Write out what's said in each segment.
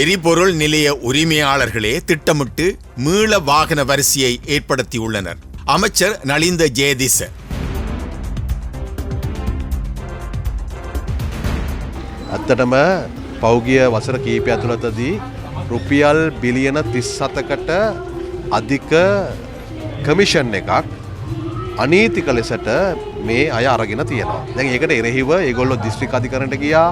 எரிபொருள் நிலைய உரிமையாளர்களே திட்டமிட்டு மீள வாகன வரிசையை ஏற்படுத்தியுள்ளனர் அமைச்சர் நலிந்த ஜெயதிச ඇත්තටම පෞගිය වසර කීපය ඇතුළතදී රුපියල් බිලියන තිස්සතකට අධික කමිෂන් එකක් අනීතික ලෙසට මේ අය අරගෙන තියෙනවා. දැන් ඒකට එරෙහිව ඒගොල්ලො දිස්ත්‍රික් අධිකරණට ගියා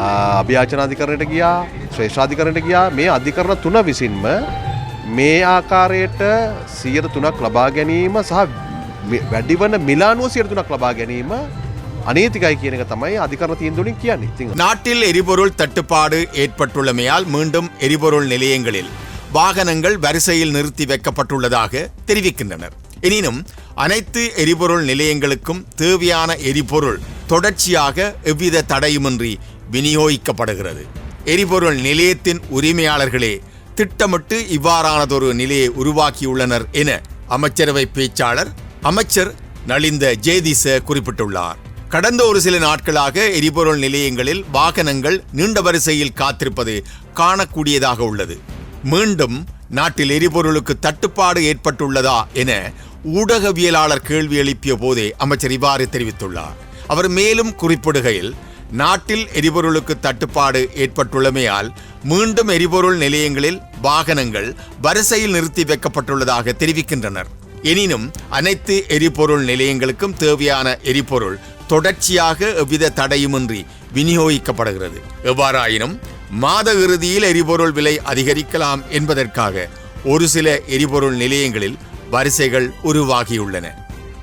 අභ්‍යාචනාධිකරණට ගියා ශ්‍රේෂාධිකරණට ගියා මේ අධිකරණ තුන විසින්ම මේ ආකාරයට සියයට තුනක් ලබා ගැනීම සහ වැඩිවන මිලානුව සියයට තුනක් ලබා ගැනීම අනීතිකයි කියන එක තමයි අධිකරණ තීන්දුවලින් කියන්නේ. ඉතින් நாட்டில் எரிபொருள் தட்டுப்பாடு ஏற்பட்டுள்ளமையால் மீண்டும் எரிபொருள் நிலையங்களில் வாகனங்கள் வரிசையில் நிறுத்தி வைக்கப்பட்டுள்ளதாக தெரிவிக்கின்றனர் எனினும் அனைத்து எரிபொருள் நிலையங்களுக்கும் தேவையான எரிபொருள் தொடர்ச்சியாக எவ்வித தடையுமின்றி விநியோகிக்கப்படுகிறது. எரிபொருள் நிலையத்தின் உரிமையாளர்களே திட்டமிட்டு இவ்வாறானதொரு நிலையை உருவாக்கியுள்ளனர் என அமைச்சரவை பேச்சாளர் அமைச்சர் நலிந்த ஜேதிச குறிப்பிட்டுள்ளார். கடந்த ஒரு சில நாட்களாக எரிபொருள் நிலையங்களில் வாகனங்கள் நீண்ட வரிசையில் காத்திருப்பது காணக்கூடியதாக உள்ளது. மீண்டும் நாட்டில் எரிபொருளுக்கு தட்டுப்பாடு ஏற்பட்டுள்ளதா என ஊடகவியலாளர் கேள்வி எழுப்பிய போதே அமைச்சர் இவ்வாறு தெரிவித்துள்ளார். அவர் மேலும் குறிப்பிடுகையில் நாட்டில் எரிபொருளுக்கு தட்டுப்பாடு ஏற்பட்டுள்ளமையால் மீண்டும் எரிபொருள் நிலையங்களில் வாகனங்கள் வரிசையில் நிறுத்தி வைக்கப்பட்டுள்ளதாக தெரிவிக்கின்றனர். எனினும் அனைத்து எரிபொருள் நிலையங்களுக்கும் தேவையான எரிபொருள் தொடர்ச்சியாக எவ்வித தடையுமின்றி விநியோகிக்கப்படுகிறது. எவ்வாறாயினும் மாத இறுதியில் எரிபொருள் விலை அதிகரிக்கலாம் என்பதற்காக ஒரு சில எரிபொருள் நிலையங்களில் வரிசைகள் உருவாகியுள்ளன.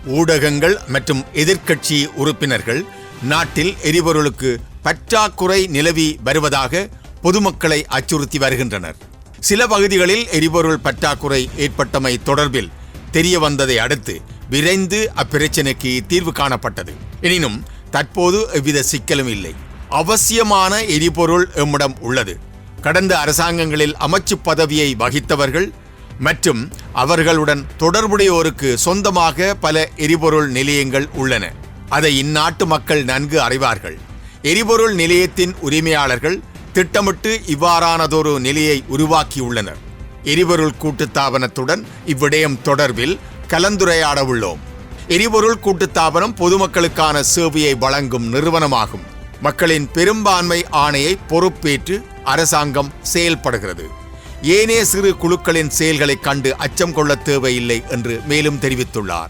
ஊடகங்கள் மற்றும் எதிர்க்கட்சி உறுப்பினர்கள் நாட்டில் எரிபொருளுக்கு பற்றாக்குறை நிலவி வருவதாக பொதுமக்களை அச்சுறுத்தி வருகின்றனர். சில பகுதிகளில் எரிபொருள் பற்றாக்குறை ஏற்பட்டமை தொடர்பில் தெரிய வந்ததை அடுத்து விரைந்து அப்பிரச்சனைக்கு தீர்வு காணப்பட்டது. எனினும் தற்போது எவ்வித சிக்கலும் இல்லை. அவசியமான எரிபொருள் எம்மிடம் உள்ளது. கடந்த அரசாங்கங்களில் அமைச்சு பதவியை வகித்தவர்கள் மற்றும் அவர்களுடன் தொடர்புடையோருக்கு சொந்தமாக பல எரிபொருள் நிலையங்கள் உள்ளன. அதை இந்நாட்டு மக்கள் நன்கு அறிவார்கள். எரிபொருள் நிலையத்தின் உரிமையாளர்கள் திட்டமிட்டு இவ்வாறானதொரு நிலையை உருவாக்கியுள்ளனர். எரிபொருள் கூட்டுத்தாபனத்துடன் இவ்விடயம் தொடர்பில் கலந்துரையாட உள்ளோம் எரிபொருள் கூட்டுத்தாபனம் பொதுமக்களுக்கான சேவையை வழங்கும் நிறுவனமாகும். மக்களின் பெரும்பான்மை ஆணையை பொறுப்பேற்று அரசாங்கம் செயல்படுகிறது. ஏனைய சிறு குழுக்களின் செயல்களைக் கண்டு அச்சம் கொள்ள தேவையில்லை என்று மேலும் தெரிவித்துள்ளார்.